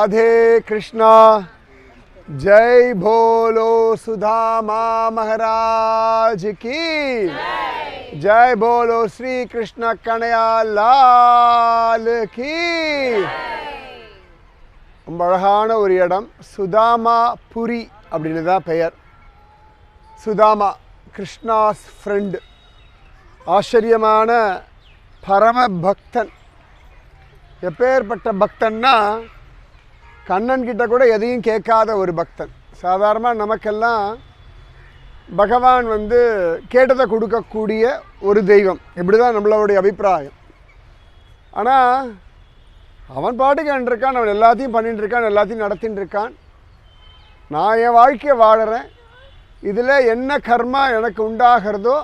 राधे कृष्णा जय भोलो सुधामा महाराज की जय बोलो श्री कृष्ण कन्हैया लाल की ரொம்ப அழகான ஒரு இடம் சுதாமா புரி அப்படின்னு தான் பெயர் சுதாமா கிருஷ்ணாஸ் ஃப்ரெண்டு ஆச்சரியமான பரம பக்தன் எப்பேற்பட்ட பக்தன்னா கண்ணன் கிட்ட கூட எதையும் கேட்காத ஒரு பக்தன். சாதாரணமாக நமக்கெல்லாம் பகவான் வந்து கேட்டதை கொடுக்கக்கூடிய ஒரு தெய்வம். இப்படி தான் நம்மளோடைய அபிப்பிராயம். ஆனால் அவன் பாட்டுக்கு இருக்கான் அவன் எல்லாத்தையும் பண்ணிட்டு இருக்கான் எல்லாத்தையும் நடத்தின்னு இருக்கான். நான் என் வாழ்க்கையை வாழறேன். இதில் என்ன கர்மா எனக்கு உண்டாகிறதோ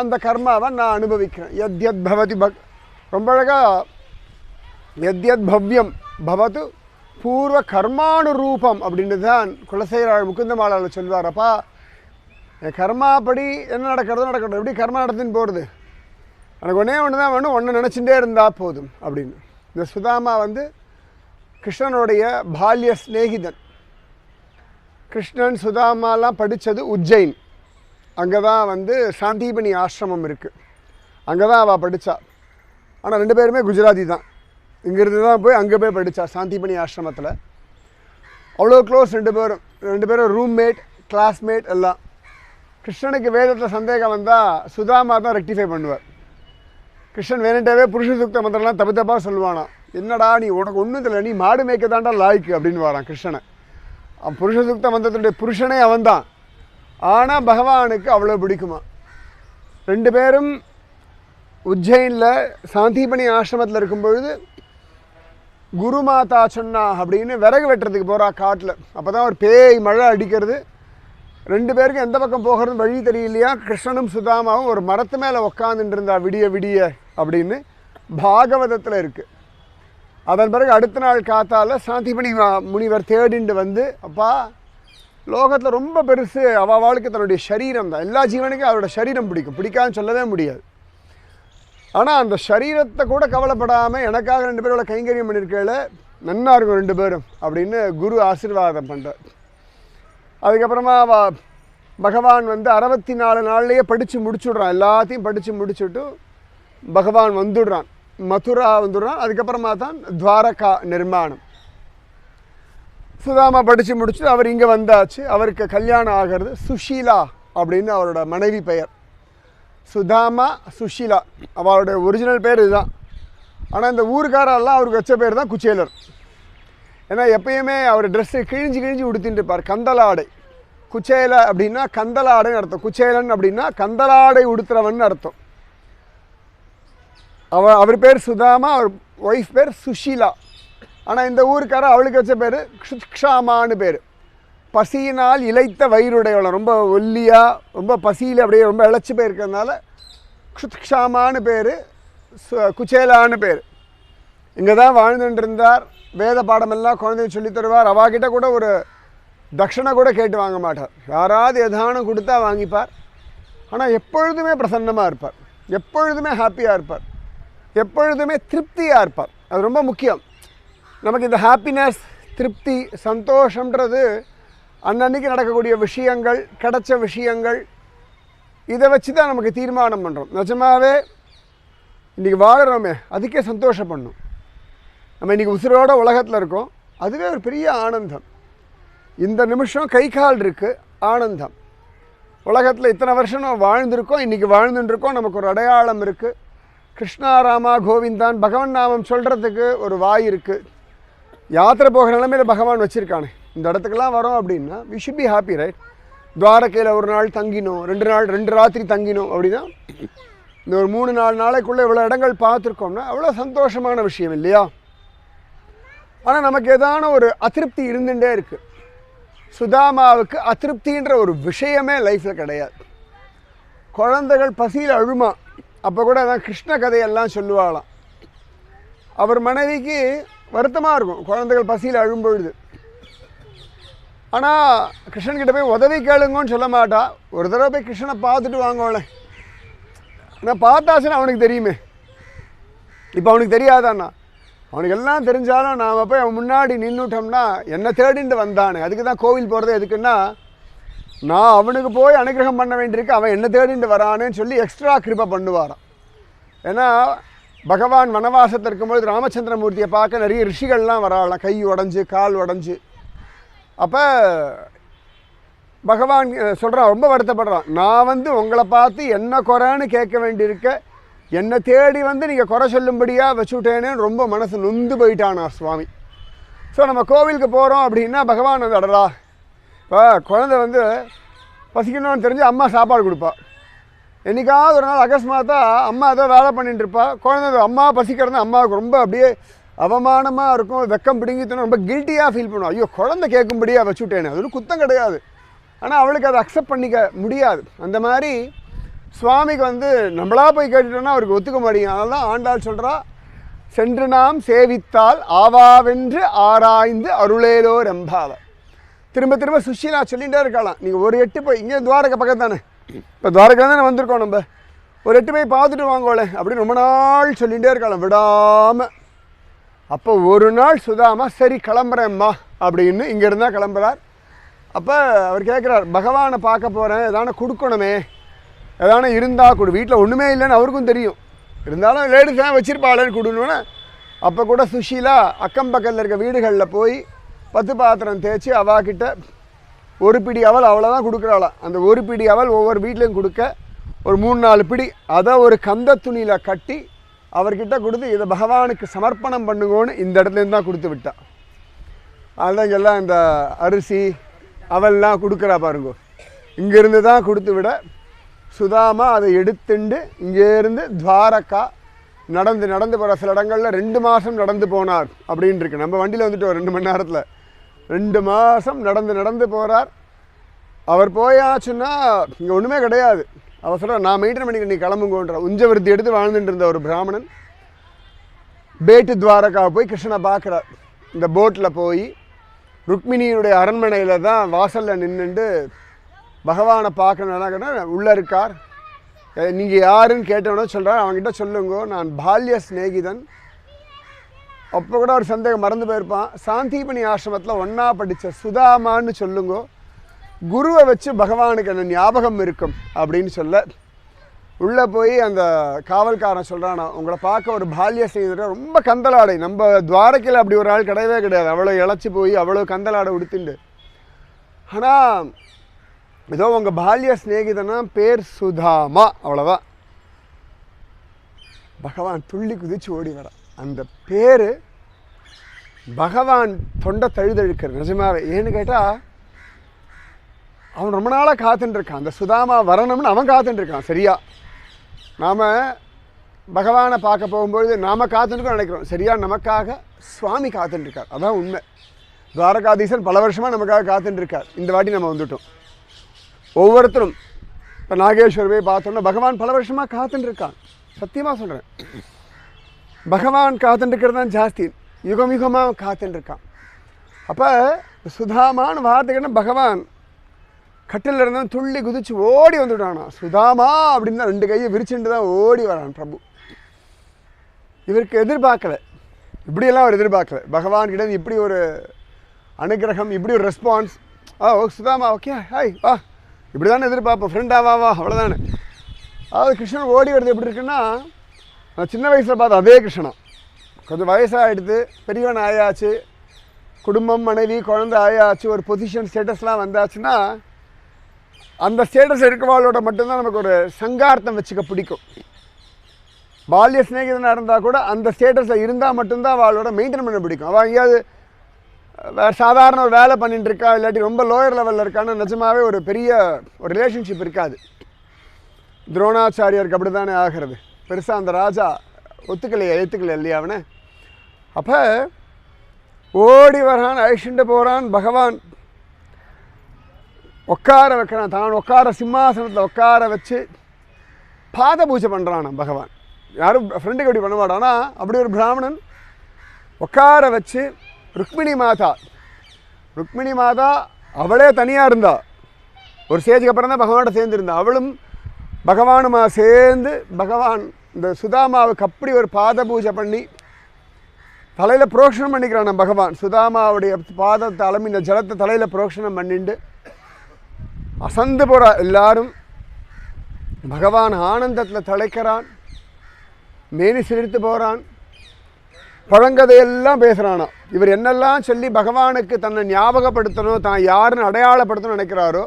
அந்த கர்மாவை நான் அனுபவிக்கிறேன். எத் எத் பவதி பக் ரொம்ப அழகாக எத் எத் பவ்யம் பவது பூர்வ கர்மானுரூபம் அப்படின்னு தான் குலசேகர முக்குந்தமாளால் சொல்வார். அப்பா என் கர்மாப்படி என்ன நடக்கிறதோ நடக்கிறது எப்படி கர்மா நடத்தின்னு போகிறது எனக்கு ஒன்றே ஒன்று தான் வேணும். ஒன்று நினச்சிட்டே இருந்தால் போதும் அப்படின்னு. இந்த சுதாமா வந்து கிருஷ்ணனுடைய பால்ய சிநேகிதன். கிருஷ்ணன் சுதாமாலாம் படித்தது உஜ்ஜைன். அங்கே தான் வந்து சாந்தீபனி ஆசிரமம் இருக்குது அங்கே தான் அவள் படித்தா ஆனால் ரெண்டு பேருமே குஜராத்தி தான் இங்கேருந்து தான் போய் அங்கே போய் படித்தா சாந்திபணி ஆசிரமத்தில். அவ்வளோ க்ளோஸ் ரெண்டு பேரும். ரெண்டு பேரும் ரூம்மேட் கிளாஸ்மேட் எல்லாம். கிருஷ்ணனுக்கு வேதத்தில் சந்தேகம் வந்தால் சுதாமா தான் ரெக்டிஃபை பண்ணுவார். கிருஷ்ணன் வேணுட்டாவே புருஷ சுத்த மந்திரம்லாம் தப்பு தப்பாக சொல்லுவானா என்னடா நீ உனக்கு ஒன்றும் தெரியல நீ மாடு மேய்க்க தாண்டா லாய்க்கு அப்படின்னு வரான் கிருஷ்ணனை. அவன் புருஷ சுத்த மந்திரத்துடைய புருஷனே அவன்தான். ஆனால் பகவானுக்கு அவ்வளோ பிடிக்குமா? ரெண்டு பேரும் உஜ்ஜைனில் சாந்திபணி ஆசிரமத்தில் இருக்கும்பொழுது குருமாதா சொன்னா அப்படின்னு விறகு வெட்டுறதுக்கு போகிறா காட்டில். அப்போ தான் ஒரு பேய் மழை அடிக்கிறது. ரெண்டு பேருக்கும் எந்த பக்கம் போகிறது வழி தெரியலையா? கிருஷ்ணனும் சுதாமாவும் ஒரு மரத்து மேலே உக்காந்துட்டு இருந்தா விடிய விடிய அப்படின்னு பாகவதத்தில் இருக்குது அதன் பிறகு அடுத்த நாள் காத்தால் சாந்திமணி முனிவர் தேடிண்டு வந்து அப்பா லோகத்தில் ரொம்ப பெருசு. அவ வாழ்க்கை தன்னுடைய சரீரம் தான் எல்லா ஜீவனுக்கும் அவரோட சரீரம் பிடிக்கும். பிடிக்காதுன்னு சொல்லவே முடியாது. ஆனால் அந்த சரீரத்தை கூட கவலைப்படாமல் எனக்காக ரெண்டு பேரோட கைங்கரியம் பண்ணியிருக்கையில் நன்னா இருக்கும் ரெண்டு பேரும் அப்படின்னு குரு ஆசீர்வாதம் பண்ணுறார் அதுக்கப்புறமா அவ பகவான் வந்து அறுபத்தி நாலு நாள்லேயே படித்து முடிச்சுடுறான். எல்லாத்தையும் படித்து முடிச்சுட்டு பகவான் வந்துடுறான். மதுரா வந்துடுறான். அதுக்கப்புறமா தான் துவாரகா நிர்மாணம். சுதாமா படித்து முடிச்சு அவர் இங்கே வந்தாச்சு. அவருக்கு கல்யாணம் ஆகிறது சுஷீலா அப்படின்னு அவரோட மனைவி பெயர். சுதாமா சுஷீலா. அவளுடைய ஒரிஜினல் பேர் இதுதான். ஆனால் இந்த ஊருக்காரெல்லாம் அவருக்கு வச்ச பேர் தான் குச்சேலர். ஏன்னா எப்பயுமே அவர் ட்ரெஸ்ஸு கிழிஞ்சு கிழிஞ்சு உடுத்திட்டு இருப்பார். கந்தலாடை. குச்சேல அப்படின்னா கந்தலாடைன்னு அர்த்தம். குச்சேலன் அப்படின்னா கந்தலாடை உடுத்துறவன் அர்த்தம். அவ அவர் பேர் சுதாமா அவர் ஒய்ஃப் பேர் சுஷீலா. ஆனால் இந்த ஊருக்கார அவளுக்கு வச்ச பேர் க்ஷாமான்னு பேர். பசியினால் இளைத்த வயிறுடையவளம் ரொம்ப ஒல்லியாக ரொம்ப பசியில் அப்படியே ரொம்ப இழைச்சி போயிருக்கிறதுனால க்ஷாமான்னு பேர் குச்சேலான்னு பேர். இங்கே தான் வாழ்ந்துட்டு இருந்தார் வேத பாடமெல்லாம் குழந்தைய சொல்லித் தருவார். அவாகிட்ட கூட ஒரு தட்சணை கூட கேட்டு வாங்க மாட்டார். யாராவது எதானும் கொடுத்தா வாங்கிப்பார். ஆனால் எப்பொழுதுமே பிரசன்னமாக இருப்பார். எப்பொழுதுமே ஹாப்பியாக இருப்பார். எப்பொழுதுமே திருப்தியாக இருப்பார். அது ரொம்ப முக்கியம். நமக்கு இந்த ஹாப்பினஸ் திருப்தி சந்தோஷம்ன்றது அன்னன்னைக்கு நடக்கக்கூடிய விஷயங்கள் கிடைச்ச விஷயங்கள் இதை வச்சு தான் நமக்கு தீர்மானம் பண்ணுறோம் நிஜமாவே இன்றைக்கி வாழ்கிறோமே அதுக்கே சந்தோஷப்படணும். நம்ம இன்றைக்கி உசுரோட உலகத்தில் இருக்கோம். அதுவே ஒரு பெரிய ஆனந்தம். இந்த நிமிஷம் கை கால் இருக்குது ஆனந்தம். உலகத்தில் இத்தனை வருஷம் நம்ம வாழ்ந்திருக்கோம் இன்றைக்கி வாழ்ந்துட்டுருக்கோம் நமக்கு ஒரு அடையாளம் இருக்குது கிருஷ்ணா ராமா கோவிந்தான் பகவன் நாமம் சொல்கிறதுக்கு ஒரு வாய் இருக்குது யாத்திரை போகிற நிலைமையில பகவான் வச்சுருக்கானே. இந்த இடத்துக்கெல்லாம் வரோம் அப்படின்னா we should be happy right துவாரக்கையில் ஒரு நாள் தங்கினோம் ரெண்டு நாள் ரெண்டு ராத்திரி தங்கினோம் அப்படின்னா இந்த ஒரு மூணு நாலு நாளைக்குள்ளே இவ்வளோ இடங்கள் பார்த்துருக்கோம்னா அவ்வளோ சந்தோஷமான விஷயம் இல்லையா? ஆனால் நமக்கு ஏதான ஒரு அதிருப்தி இருந்துகிட்டே இருக்குது சுதாமாவுக்கு அதிருப்தின்ற ஒரு விஷயமே லைஃப்பில் கிடையாது. குழந்தைகள் பசியில் அழுமா அப்போ கூட அதான் கிருஷ்ண கதையெல்லாம் சொல்லுவாளாம். அவர் மனைவிக்கு வருத்தமாக இருக்கும் குழந்தைகள் பசியில் அழும்பொழுது. ஆனால் கிருஷ்ணன்கிட்ட போய் உதவி கேளுங்கன்னு சொல்ல மாட்டா. ஒரு தடவை போய் கிருஷ்ணனை பார்த்துட்டு வாங்கோளேன் நான் பார்த்தாச்சுன்னு அவனுக்கு தெரியுமே. இப்போ அவனுக்கு தெரியாதாண்ணா. அவனுக்கு எல்லாம் தெரிஞ்சாலும் நாம் போய் அவன் முன்னாடி நின்றுட்டோம்னா என்னை தேடிண்டு வந்தானே. அதுக்கு தான் கோவில் போகிறது எதுக்குன்னா நான் அவனுக்கு போய் அனுகிரகம் பண்ண வேண்டியிருக்கு அவன் என்ன தேடிண்டு வரானேன்னு சொல்லி எக்ஸ்ட்ரா கிருப்பை பண்ணுவாரான் ஏன்னா பகவான் வனவாசத்தில் இருக்கும்போது ராமச்சந்திரமூர்த்தியை பார்க்க நிறைய ரிஷிகள்லாம் வராளாம். கை உடஞ்சி கால் உடஞ்சி. அப்போ பகவான் சொல்கிறான் ரொம்ப வருத்தப்படுறான். நான் வந்து உங்களை பார்த்து என்ன குறைன்னு கேட்க வேண்டியிருக்க என்னை தேடி வந்து நீங்கள் குறை சொல்லும்படியாக வச்சுட்டேனேன்னு ரொம்ப மனசு நொந்து போயிட்டானா சுவாமி. ஸோ நம்ம கோவிலுக்கு போகிறோம் அப்படின்னா பகவான் வந்து அடடா இப்போ குழந்தை வந்து பசிக்கணும்னு தெரிஞ்சு அம்மா சாப்பாடு கொடுப்பா. என்னைக்காவது ஒரு நாள் அகஸ்மாத்தா அம்மா ஏதோ வேலை பண்ணிட்டு இருப்பா குழந்தை அம்மா பசிக்கிறதுனா அம்மாவுக்கு ரொம்ப அப்படியே அவமானமாக இருக்கும் வெக்கம் பிடுங்கித்தனும் ரொம்ப கில்ட்டியாக ஃபீல் பண்ணுவோம் ஐயோ குழந்தை கேட்கும்படியாக வச்சுட்டேனே அது ஒரு குத்தம் கிடையாது. ஆனால் அவளுக்கு அதை அக்செப்ட் பண்ணிக்க முடியாது. அந்த மாதிரி சுவாமிக்கு வந்து நம்மளா போய் கேட்டுட்டோம்னா அவருக்கு ஒத்துக்க மாட்டேங்க அதனால தான் ஆண்டாள் சொல்கிறா சென்று நாம் சேவித்தால் ஆவாவென்று ஆராய்ந்து அருளேலோ ரெம்பாவ திரும்ப திரும்ப சுஷீலா சொல்லிகிட்டே இருக்கலாம் நீங்கள் ஒரு எட்டு போய் இங்கே துவாரகை பக்கம் தானே இப்போ துவாரகா தானே வந்திருக்கோம் நம்ம? ஒரு எட்டு போய் பார்த்துட்டு வாங்கோலே அப்படின்னு ரொம்ப நாள் சொல்லிகிட்டே இருக்கலாம் விடாமல் அப்போ ஒரு நாள் சுதாமா சரி கிளம்புறேம்மா அப்படின்னு இங்கே இருந்தால் கிளம்புறார். அப்போ அவர் கேட்குறார் பகவானை பார்க்க போகிறேன் எதான கொடுக்கணுமே எதான இருந்தால் கொடு. வீட்டில் ஒன்றுமே இல்லைன்னு அவருக்கும் தெரியும். இருந்தாலும் லேடிஸ் தான் வச்சிருப்பாளேன்னு அப்போ கூட சுஷீலா அக்கம் பக்கத்தில் இருக்க வீடுகளில் போய் பத்து பாத்திரம் தேய்ச்சி அவாக்கிட்ட ஒரு பிடி அவள் அவ்வளோதான் கொடுக்குறாளாம் அந்த ஒரு பிடி அவள் ஒவ்வொரு வீட்லேயும் கொடுக்க ஒரு மூணு நாலு பிடி அதை ஒரு கந்த துணியில் கட்டி அவர்கிட்ட கொடுத்து இதை பகவானுக்கு சமர்ப்பணம் பண்ணுங்கன்னு இந்த இடத்துலேருந்து தான் கொடுத்து விட்டா அதுதான் எல்லாம் இந்த அரிசி அவெல்லாம் கொடுக்குறா பாருங்க. இங்கேருந்து தான் கொடுத்து விட சுதாமா அதை எடுத்துண்டு இங்கேருந்து துவாரக்கா நடந்து நடந்து போகிற சில இடங்களில் ரெண்டு மாதம் நடந்து போனார் அப்படின்னு இருக்கு. நம்ம வண்டியில் வந்துட்டு ரெண்டு மணி நேரத்தில். ரெண்டு மாதம் நடந்து நடந்து போகிறார் அவர் போயாச்சுன்னா இங்கே ஒன்றுமே கிடையாது. அவர் சொல்கிறார் நான் மெயின்டைன் பண்ணிக்க நீ கிளம்புங்கன்ற. உஞ்சவருத்தி எடுத்து வாழ்ந்துட்டு இருந்த ஒரு பிராமணன் பேட்டு துவாரகாவை போய் கிருஷ்ணனை பார்க்குறார் இந்த போட்டில் போய் ருக்மிணியினுடைய அரண்மனையில் தான் வாசலில் நின்றுண்டு பகவானை பார்க்கணுன்னா உள்ளே இருக்கார். நீங்கள் யாருன்னு கேட்டவனோ சொல்கிறார் அவன்கிட்ட சொல்லுங்க நான் பால்ய சிநேகிதன். அப்போ கூட ஒரு சந்தேகம் மறந்து போயிருப்பான். சாந்திபனி ஆசிரமத்தில் ஒன்றா படித்த சுதாமான்னு சொல்லுங்கோ குருவை வச்சு பகவானுக்கு என்ன ஞாபகம் இருக்கும் அப்படின்னு சொல்ல உள்ளே போய் அந்த காவல்காரன் சொல்கிறானா உங்களை பார்க்க ஒரு பால்ய செய்தர் ரொம்ப கந்தலாடை. நம்ம துவாரக்கையில் அப்படி ஒரு ஆள் கிடையவே கிடையாது. அவ்வளோ இழைச்சி போய் அவ்வளோ கந்தலாடை உடுத்திண்டு. ஆனால் ஏதோ உங்கள் பால்ய சிநேகிதனா பேர் சுதாமா அவ்வளோதான் பகவான் துள்ளி குதிச்சு ஓடி வர அந்த பேர் பகவான் தொண்டை தழுதழுக்கிற நிஜமாவே. ஏன்னு கேட்டால் அவன் ரொம்ப நாளாக காத்துட்டுருக்கான் அந்த சுதாமா வரணும்னு அவன் காத்துட்டுருக்கான் சரியா? நாம் பகவானை பார்க்க போகும்பொழுது நாம் காத்துட்டுருக்கோம் நினைக்கிறோம். சரியா? நமக்காக சுவாமி காத்துட்டுருக்கார் அதான் உண்மை. துவாரகாதீசன் பல வருஷமாக நமக்காக காத்துட்டுருக்கார் இந்த வாட்டி நம்ம வந்துவிட்டோம் ஒவ்வொருத்தரும் இப்போ நாகேஸ்வர் போய் பார்த்தோம்னா பகவான் பல வருஷமாக காத்துட்டுருக்கான் சத்தியமாக சொல்கிறேன் பகவான் காத்துட்டுருக்கிறது தான் ஜாஸ்தி. யுகம் யுகமாக காத்துட்டுருக்கான் அப்போ சுதாமான்னு வார்த்தைக்குன்னா பகவான் கட்டில் இருந்தவன் துள்ளி குதிச்சு ஓடி வந்துட்டானா. சுதாமா அப்படின்னு தான் ரெண்டு கையை விரிச்சுட்டு தான் ஓடி வரான் பிரபு. இவருக்கு எதிர்பார்க்கல. இப்படியெல்லாம் அவர் எதிர்பார்க்கல. பகவான் கிட்ட இப்படி ஒரு அனுகிரகம் இப்படி ஒரு ரெஸ்பான்ஸ் ஆ ஓ சுதாமா ஓகே ஹாய் வா. இப்படி தானே எதிர்பார்ப்போம் ஃப்ரெண்டா வா வா அவ்வளோதானே அதாவது கிருஷ்ணன் ஓடி வருது எப்படி இருக்குன்னா நான் சின்ன வயசில் பார்த்த அதே கிருஷ்ணன். கொஞ்சம் வயசாகிடுது பெரியவன் ஆயாச்சு குடும்பம் மனைவி குழந்தை ஆயாச்சு ஒரு பொசிஷன் ஸ்டேட்டஸ்லாம் வந்தாச்சுன்னா அந்த ஸ்டேட்டஸ் இருக்கவாளோட மட்டும்தான் நமக்கு ஒரு சங்கார்த்தம் வச்சுக்க பிடிக்கும். பால்ய சிநேகிதனாக இருந்தால் கூட அந்த ஸ்டேட்டஸில் இருந்தால் மட்டும்தான் அவளோட மெயின்டைன் பண்ண பிடிக்கும். அவள் எங்கேயாவது வேறு சாதாரண ஒரு வேலை பண்ணிட்டு இருக்கா இல்லாட்டி ரொம்ப லோயர் லெவலில் இருக்கான்னு நிஜமாவே ஒரு பெரிய ஒரு ரிலேஷன்ஷிப் இருக்காது. துரோணாச்சாரியருக்கு அப்படி தானே ஆகிறது. பெருசாக அந்த ராஜா ஒத்துக்கலையா ஏற்றுக்கலையா இல்லையா அவனை? அப்போ ஓடி வரான் அழிச்சுட்டு போகிறான் பகவான். உட்கார வைக்கிறான். தான் உட்கார சிம்மாசனத்தில் உட்கார வச்சு பாத பூஜை பண்ணுறான் பகவான். யாரும் ஃப்ரெண்டுக்கு அப்படி பண்ண மாட்டானா. அப்படி ஒரு பிராமணன் உட்கார வச்சு ருக்மிணி மாதா ருக்மிணி மாதா அவளே தனியாக இருந்தா ஒரு ஸ்டேஜுக்கு அப்புறம் தான் பகவானோட சேர்ந்துருந்தா அவளும் பகவானுமா சேர்ந்து பகவான் இந்த சுதாமாவுக்கு அப்படி ஒரு பாத பூஜை பண்ணி தலையில் புரோக்ஷனம் பண்ணிக்கிறான் பகவான். சுதாமாவுடைய பாதத்தை அளமி இந்த ஜலத்தை தலையில் புரோக்ஷனம் பண்ணிட்டு அசந்து போகிற எல்லாரும் பகவான் ஆனந்தத்தில் தலைக்கிறான் மேனி சிரித்து போகிறான் பழங்கதையெல்லாம் பேசுகிறானா இவர் என்னெல்லாம் சொல்லி பகவானுக்கு தன்னை ஞாபகப்படுத்தணும் தான் யாருன்னு அடையாளப்படுத்தணும்னு நினைக்கிறாரோ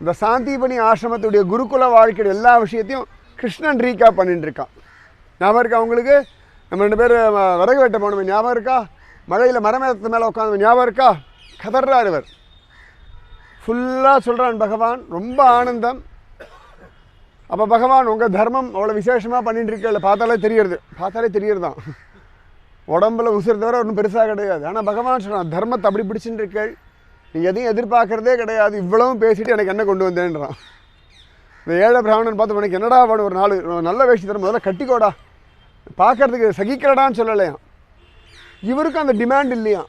இந்த சாந்திபணி ஆசிரமத்துடைய குருகுல வாழ்க்கையோட எல்லா விஷயத்தையும் கிருஷ்ணன் ரீகா பண்ணிட்டுருக்கான் ஞாபகம் இருக்கா அவங்களுக்கு நம்ம ரெண்டு பேர் விறகு வெட்ட போனோம் ஞாபகம் இருக்கா? மழையில் மரமேத்து மேலே உட்காந்து ஞாபகம் இருக்கா? கதர்றார் இவர். ஃபுல்லாக சொல்கிறான் பகவான் ரொம்ப ஆனந்தம். அப்போ பகவான் உங்கள் தர்மம் அவ்வளோ விசேஷமாக பண்ணிட்டு இருக்கல பார்த்தாலே தெரியறது. பார்த்தாலே தெரியறதான் உடம்புல உசுறு தவிர ஒன்றும் பெருசாக கிடையாது. ஆனால் பகவான் சொல்கிறான் தர்மத்தை அப்படி பிடிச்சின்னு இருக்கள் நீ எதையும் எதிர்பார்க்குறதே கிடையாது. இவ்வளவும் பேசிட்டு எனக்கு என்ன கொண்டு வந்தேன்றான். இந்த ஏழை பிராமணன் பார்த்து உனக்கு என்னடா வேணும் ஒரு நாலு நல்ல வேஷ்டி தர முதல்ல கட்டிக்கோடா. பார்க்கறதுக்கு சகிக்கிறடான்னு சொல்லலையாம். இவருக்கும் அந்த டிமாண்ட் இல்லையாம்.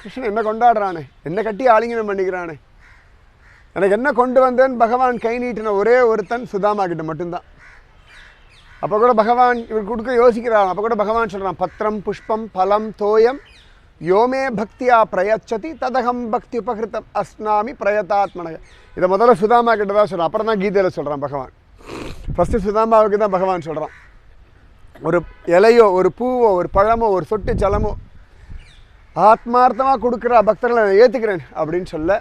கிருஷ்ணன் என்ன கொண்டாடுறானே? என்ன கட்டி ஆலிங்கனம் பண்ணிக்கிறானே? எனக்கு என்ன கொண்டு வந்தேன்னு பகவான் கை நீட்டின ஒரே ஒருத்தன் சுதாமா கிட்ட மட்டும்தான். அப்போ கூட பகவான் இவர் கொடுக்க யோசிக்கிறான் அப்போ கூட பகவான் சொல்கிறான் பத்திரம் புஷ்பம் பலம் தோயம் யோமே பக்தியா பிரயச்சதி ததகம் பக்தி உபகிருத்தம் அஸ்னாமி பிரயதாத்மனக. இதை முதல்ல சுதாமா கிட்ட தான் சொல்கிறான் அப்புறம் தான் கீதையில் சொல்கிறான் பகவான். ஃபஸ்ட்டு சுதாமாவுக்கு தான் பகவான் சொல்கிறான் ஒரு இலையோ ஒரு பூவோ ஒரு பழமோ ஒரு சொட்டு ஜலமோ ஆத்மார்த்தமாக கொடுக்குற பக்தர்களை நான் ஏற்றுக்கிறேன் அப்படின்னு சொல்ல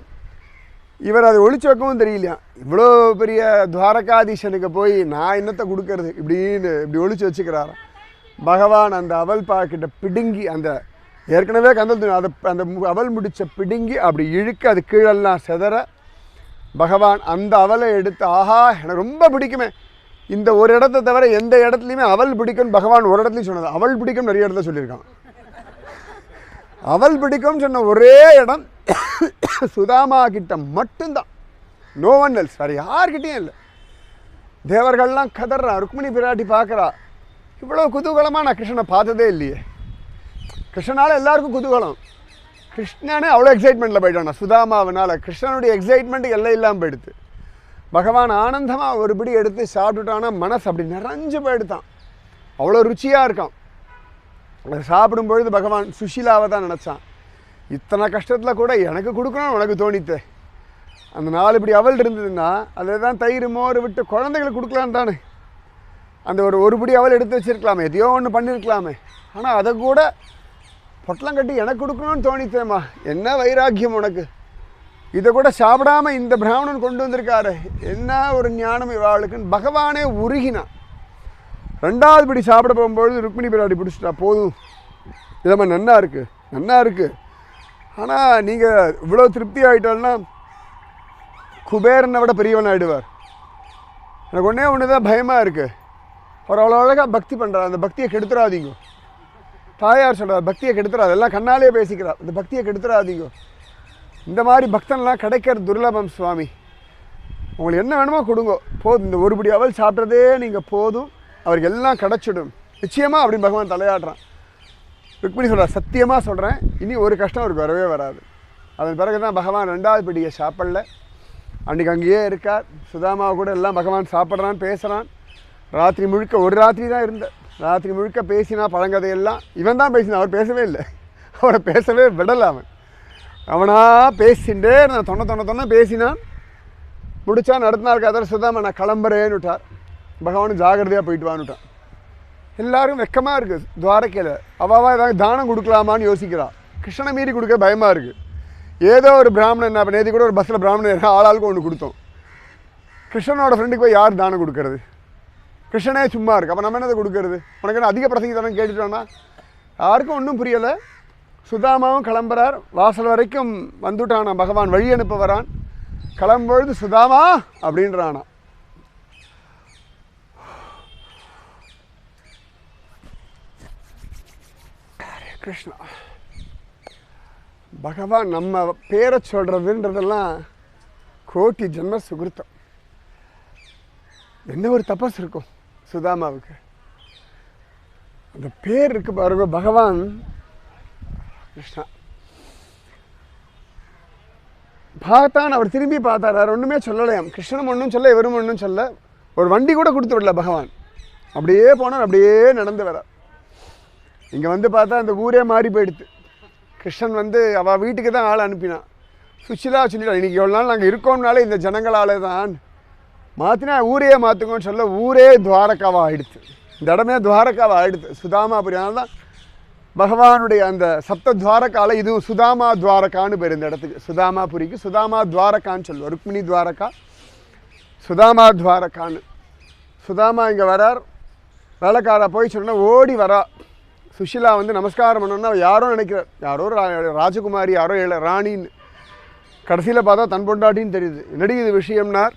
இவர் அதை ஒழிச்சு வைக்கவும் தெரியலையா? இவ்வளோ பெரிய துவாரகாதீசனுக்கு போய் நான் என்னத்தை கொடுக்கறது? இப்படின்னு இப்படி ஒழிச்சு வச்சுக்கிறாராம். பகவான் அந்த அவல் பாக்கிட்ட பிடுங்கி அந்த ஏற்கனவே கந்தல் துணி அதை அந்த மு- அவல் முடிச்ச பிடுங்கி அப்படி இழுக்க அது கீழெல்லாம் செதற பகவான் அந்த அவலை எடுத்து ஆஹா எனக்கு ரொம்ப பிடிக்குமே. இந்த ஒரு இடத்த தவிர எந்த இடத்துலையுமே அவல் பிடிக்கும்னு பகவான் ஒரு இடத்துலையும் சொன்னது. அவள் பிடிக்கும் நிறைய இடத்துல சொல்லியிருக்கான். அவள் பிடிக்கும்னு சொன்ன ஒரே இடம் சுதாமா கிட்ட மட்டும்தான். நோ ஒன் எல்ஸ் வேறு யார்கிட்டையும் இல்லை. தேவர்கள்லாம் கதறா ருக்மிணி பிராட்டி பார்க்குறா. இவ்வளோ குதூகலமாக நான் கிருஷ்ணனை பார்த்ததே இல்லையே. கிருஷ்ணனால் எல்லாருக்கும் குதூகலம். கிருஷ்ணனே அவ்வளோ எக்ஸைட்மெண்ட்டில் போயிட்டான். சுதாமாவனால் கிருஷ்ணனுடைய எக்ஸைட்மெண்ட் எல்லாம் இல்லாமல் போயிடுது. பகவான் ஆனந்தமாக ஒரு பிடி எடுத்து சாப்பிட்டுட்டானா மனசு அப்படி நிறைஞ்சு போயிடுதான். அவ்வளோ ருச்சியாக இருக்கான். அதை சாப்பிடும் பொழுது பகவான் சுஷீலாவை தான் நினச்சான். இத்தனை கஷ்டத்தில் கூட எனக்கு கொடுக்கணும்னு உனக்கு தோணித்தே. அந்த நாள் இப்படி அவல் இருந்ததுன்னா அதில் தான் தயிர் மோர் விட்டு குழந்தைகளுக்கு கொடுக்கலான்னு தானே. அந்த ஒரு ஒருபடி அவள் அவல் எடுத்து வச்சிருக்கலாமே எதையோ ஒன்று பண்ணியிருக்கலாமே ஆனால் அதை கூட பொட்டலம் கட்டி எனக்கு கொடுக்கணும்னு தோணித்தேம்மா. என்ன வைராக்கியம் உனக்கு? இதை கூட சாப்பிடாம இந்த பிராமணன் கொண்டு வந்திருக்காரு. என்ன ஒரு ஞானம் இவாளுக்குன்னு பகவானே உருகினான். ரெண்டாவது படி சாப்பிட போகும்பொழுது ருக்மிணி பிராடி பிடிச்சிட்டா போதும். இதம்மா நன்னா இருக்குது நன்னா இருக்குது ஆனால் நீங்கள் இவ்வளோ திருப்தி ஆகிட்டோம்னா குபேரனை விட பெரியவன் ஆகிடுவார் எனக்கு ஒன்றே ஒன்று தான் பயமாக இருக்குது அவர் அவ்வளோ அழகாக பக்தி பண்ணுறார் அந்த பக்தியை கெடுத்துடாதீங்க தாயார் சொல்கிறார் பக்தியை கெடுத்துறாது. எல்லாம் கண்ணாலே பேசிக்கிறார் அந்த பக்தியை கெடுத்துடாதீங்க இந்த மாதிரி பக்தன்லாம் கிடைக்கிறது துர்லபம் சுவாமி. உங்களுக்கு என்ன வேணுமோ கொடுங்க. போதும். இந்த ஒருபடி அவள் சாப்பிட்றதே நீங்கள் போதும். அவருக்கு எல்லாம் கிடச்சிடும். நிச்சயமாக அப்படின்னு பகவான் தலையாடுறான் ருக்மிணி சொல்கிறார் சத்தியமாக சொல்கிறேன் இனி ஒரு கஷ்டம் அவருக்கு வரவே வராது. அதன் பிறகு தான் பகவான் ரெண்டாவது பிடியை சாப்பிடல. அன்றைக்கி அங்கேயே இருக்கார். சுதாமாவை கூட எல்லாம் பகவான் சாப்பிட்றான் பேசுகிறான் ராத்திரி முழுக்க ஒரு ராத்திரி தான் இருந்த. ராத்திரி முழுக்க பேசினா பழங்கதையெல்லாம் இவன் தான் பேசினான் அவர் பேசவே இல்லை. அவரை பேசவே விடலை அவன். அவனாக பேசிண்டே நான் தொண்ண தொண்ண தொண்ண பேசினான். முடிச்சா நடத்தினார் கதை சுதாமா நான் கிளம்புறேன்னு விட்டார் பகவான் ஜாகிரதையாக போயிட்டு வான்னுட்டான். எல்லாரும் வெக்கமாக இருக்குது துவாரக்கையில் அவாவா ஏதாவது தானம் கொடுக்கலாமான்னு யோசிக்கிறா. கிருஷ்ணனை மீறி கொடுக்க பயமாக இருக்குது ஏதோ ஒரு பிராமணன் என்ன நேற்று கூட ஒரு பஸ்ஸில் பிராமணன் ஏறினா ஆளாளுக்கு ஒன்று கொடுத்தோம். கிருஷ்ணனோட ஃப்ரெண்டுக்கு போய் யார் தானம் கொடுக்கறது? கிருஷ்ணனே சும்மா இருக்குது அப்போ நம்ம என்னதை கொடுக்கறது? உனக்கு என்ன அதிக பிரசங்க தானே கேட்டுட்டோன்னா யாருக்கும் ஒன்றும் புரியலை. சுதாமாவும் கிளம்புறார். வாசல் வரைக்கும் வந்துட்டானா பகவான் வழி அனுப்ப வரான். கிளம்பொழுது சுதாமா! அப்படின்றானா கிருஷ்ணா. பகவான் நம்ம பேரை சொல்கிறதுன்றதெல்லாம் கோட்டி ஜென்ம சுகிருத்தம். என்ன ஒரு தபஸ் இருக்கும் சுதாமாவுக்கு? அந்த பேர் இருக்கு பாருங்க பகவான் கிருஷ்ணா. பார்த்தான் அவர் திரும்பி பார்த்தார். அவர் ஒன்றுமே சொல்லலையாம். கிருஷ்ணனும் ஒன்றும் சொல்ல இவரும் ஒன்றும் சொல்ல. ஒரு வண்டி கூட கொடுத்து விடல பகவான். அப்படியே போனார் அப்படியே நடந்து வரார். இங்கே வந்து பார்த்தா அந்த ஊரே மாறி போயிடுது. கிருஷ்ணன் வந்து அவள் வீட்டுக்கு தான் ஆள் அனுப்பினான் சுஷிலா சொல்லிட்டா இன்றைக்கி எவ்வளோ நாள் நாங்கள் இருக்கோம்னாலே இந்த ஜனங்களால் தான் மாற்றினா ஊரே மாற்றுக்கோன்னு சொல்ல ஊரே துவாரகாவாக ஆயிடுது. இந்த இடமே துவாரகாவாக ஆயிடுது. சுதாமாபுரி அதனால தான் பகவானுடைய அந்த சப்த துவாரக்காவில் இதுவும் சுதாமா துவாரகான்னு பேர் இந்த இடத்துக்கு. சுதாமாபுரிக்கு சுதாமா துவாரகான்னு சொல்லுவோம். ருக்மிணி துவாரகா சுதாமா துவாரகான்னு. சுதாமா இங்கே வரார். வேலைக்காரா போய் சொன்னால் ஓடி வரா. சுஷிலா வந்து நமஸ்காரம் பண்ணணும்னா யாரோ நினைக்கிறார். யாரோ ரா- ராஜகுமாரி யாரோ இள ராணின்னு. கடைசியில் பார்த்தா தன் பொண்டாட்டின்னு தெரியுது. என்னடி இது விஷயம்னார்?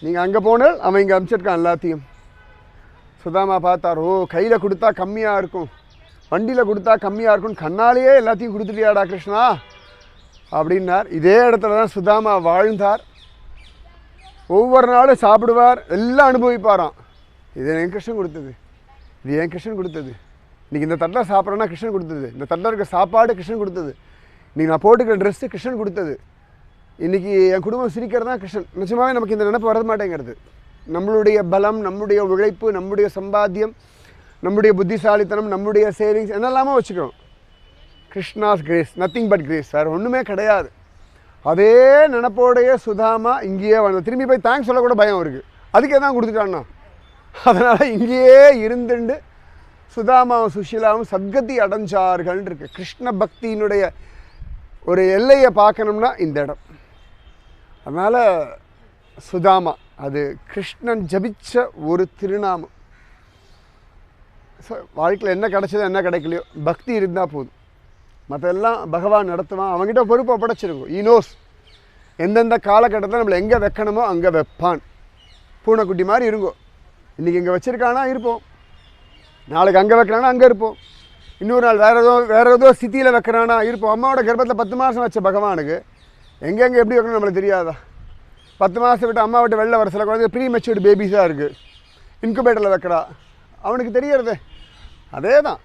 நீங்கள் அங்கே போனால் அவன் இங்கே அனுப்பிச்சிருக்கான் எல்லாத்தையும். சுதாமா பார்த்தார் ஓ கையில் கொடுத்தா கம்மியாக இருக்கும். வண்டியில் கொடுத்தா கம்மியாக இருக்கும்னு கண்ணாலேயே எல்லாத்தையும் கொடுத்துட்டியாடா கிருஷ்ணா? அப்படின்னார். இதே இடத்துல தான் சுதாமா வாழ்ந்தார். ஒவ்வொரு நாளும் சாப்பிடுவார். எல்லாம் அனுபவிப்பாராம். இது என் கிருஷ்ணன் கொடுத்தது. இது என் கிருஷ்ணன் கொடுத்தது. இன்றைக்கி இந்த தட்டில் சாப்பிட்றேன்னா கிருஷ்ணன் கொடுத்தது. இந்த தட்டில் இருக்க சாப்பாடு கிருஷ்ணன் கொடுத்தது. இன்றைக்கி நான் போட்டுக்கிற ட்ரெஸ்ஸு கிருஷ்ணன் கொடுத்தது. இன்றைக்கி என் குடும்பம் சிரிக்கிறது தான் கிருஷ்ணன். நிச்சயமாகவே நமக்கு இந்த நினப்பு வர மாட்டேங்கிறது. நம்மளுடைய பலம் நம்முடைய உழைப்பு நம்முடைய சம்பாத்தியம் நம்முடைய புத்திசாலித்தனம் நம்முடைய சேவிங்ஸ் என்னெல்லாமோ வச்சுக்கிறோம். Krishna's grace nothing but grace வேறு ஒன்றுமே கிடையாது. அதே நினப்போடைய சுதாமா இங்கேயே வந்து திரும்பி போய் தேங்க்ஸ் சொல்லக்கூட பயம் இருக்குது அதுக்கே தான் கொடுத்துட்டான்னா. அதனால் இங்கேயே இருந்துண்டு சுதாமாவும் சுஷீலாவும் சத்கதி அடைஞ்சார்கள் இருக்கு கிருஷ்ண பக்தியினுடைய ஒரு எல்லையை பார்க்கணும்னா இந்த இடம். அதனால் சுதாமா அது கிருஷ்ணன் ஜபிச்ச ஒரு திருநாமம். ஸோ வாழ்க்கையில் என்ன கிடைச்சதோ என்ன கிடைக்கலையோ பக்தி இருந்தால் போதும். மற்றெல்லாம் பகவான் நடத்துவான் அவங்ககிட்ட பொறுப்பை படைச்சிருக்கும். ஈனோஸ் எந்தெந்த காலகட்டத்தில் நம்மளை எங்கே வைக்கணுமோ அங்கே வைப்பான். பூனைக்குட்டி மாதிரி இருங்கோ. இன்றைக்கி இங்கே வச்சுருக்கானா இருப்போம். நாளைக்கு அங்கே வைக்கிறானா அங்கே இருப்போம். இன்னொரு நாள் வேறு ஏதோ வேறு ஏதோ சித்தியில் வைக்கிறானா இருப்போம். அம்மாவோட கர்ப்பத்தில் பத்து மாதம் வச்ச பகவானுக்கு எங்கெங்கே எப்படி வைக்கணும் நம்மளுக்கு தெரியாதா? பத்து மாதம் விட்டு அம்மா விட்டு வெளில வர சில குழந்தை ப்ரீ மெச்சூர்டு பேபிஸாக இருக்குது இன்குபேட்டரில் வைக்கிறா. அவனுக்கு தெரியறது. அதே தான்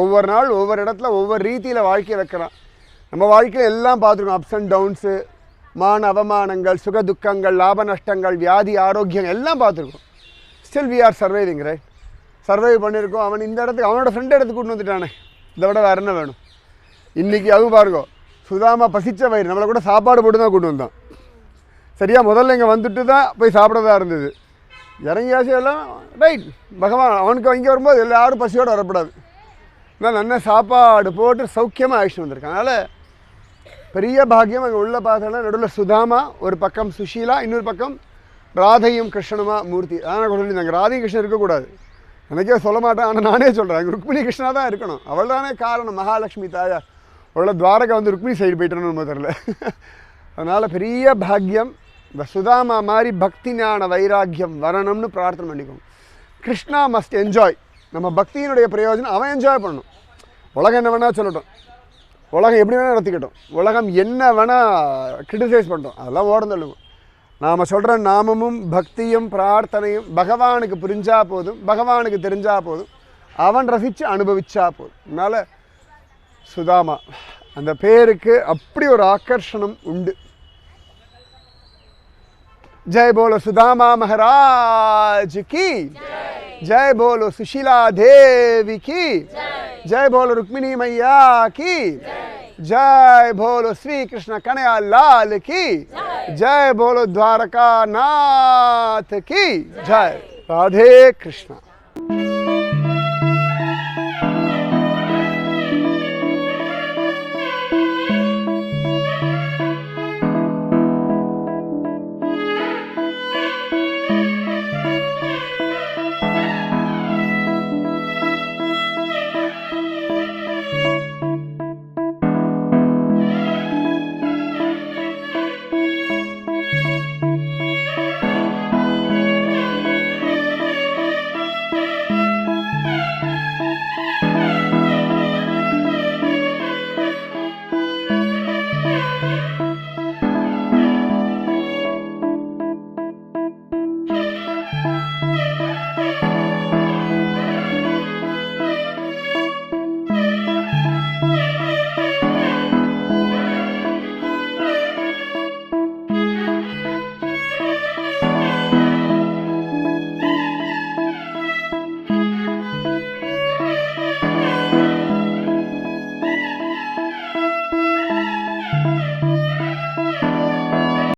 ஒவ்வொரு நாள் ஒவ்வொரு இடத்துல ஒவ்வொரு ரீதியில் வாழ்க்கையை வைக்கிறான். நம்ம வாழ்க்கையில் எல்லாம் பார்த்துருக்கோம். அப்ஸ் அண்ட் டவுன்ஸு மான அவமானங்கள் சுக துக்கங்கள் லாப நஷ்டங்கள் வியாதி ஆரோக்கியம் எல்லாம் பார்த்துருக்கோம். Still we are surviving right survive பண்ணியிருக்கோம். அவன் இந்த இடத்துக்கு அவனோட ஃப்ரெண்ட் இடத்துக்கு கூட்டு வந்துட்டானே. இதை விட வேறு என்ன வேணும்? இன்றைக்கி அதுவும் பாருங்க. சுதாமா பசித்த வயிறு. நம்மளை கூட சாப்பாடு போட்டு தான் கூட்டு வந்தான். சரியா? முதல்ல இங்கே வந்துட்டு தான் போய் சாப்பிடதா இருந்தது. இறங்கியாச்சு எல்லாம் ரைட் பகவான் அவனுக்கு இங்கே வரும்போது எல்லாரும் பசியோடு வரக்கூடாது நான் நல்ல சாப்பாடு போட்டு சௌக்கியமாக ஆயிடுச்சு வந்திருக்கேன். அதனால் பெரிய பாக்கியம் அங்கே உள்ள பார்த்தோன்னா நடுவில் சுதாமா ஒரு பக்கம் சுஷீலா இன்னொரு பக்கம் ராதையும் கிருஷ்ணனுமா மூர்த்தி. அதான் சொல்லியிருந்தாங்க ராதையும் கிருஷ்ணன் இருக்கக்கூடாது. எனக்கே சொல்ல மாட்டேன் ஆனால் நானே சொல்கிறேன் ருக்மிணி கிருஷ்ணா தான் இருக்கணும். அவள் தானே காரணம். மகாலட்சுமி தாயார். அவளோட துவாரகா வந்து ருக்மிணி சைடு போயிட்டோன்னு நம்ம தெரில அதனால் பெரிய பாக்கியம் இந்த சுதாமா மாதிரி பக்தி ஞான வைராக்கியம் வரணும்னு பிரார்த்தனை பண்ணிக்கோங்க. கிருஷ்ணா மஸ்ட் என்ஜாய் நம்ம பக்தியினுடைய பிரயோஜனம் அவன் என்ஜாய் பண்ணணும். உலகம் என்ன வேணால் சொல்லட்டும். உலகம் எப்படி வேணால் நடத்திக்கட்டும். உலகம் என்ன வேணால் கிரிட்டிசைஸ் பண்ணட்டும். அதெல்லாம் ஓடந்தள்ளுவோம் நாம் சொல்கிற நாமமும் பக்தியும் பிரார்த்தனையும் பகவானுக்கு புரிஞ்சா போதும் பகவானுக்கு தெரிஞ்சா போதும் அவன் ரசித்து அனுபவிச்சா போதும். அதனால் சுதாமா அந்த பேருக்கு அப்படி ஒரு ஆக்கர்ஷணம் உண்டு. ஜெய் போலோ சுதாமா மகராஜ் ஜெய் போலோ சுஷிலா தேவி கி. ஜெய் போலோ ருக்மிணி மையா கி. ஜெய். போலோ ஸ்ரீ கிருஷ்ண கனையா லால் கி. जय बोलो द्वारका नाथ की जय। राधे कृष्णा।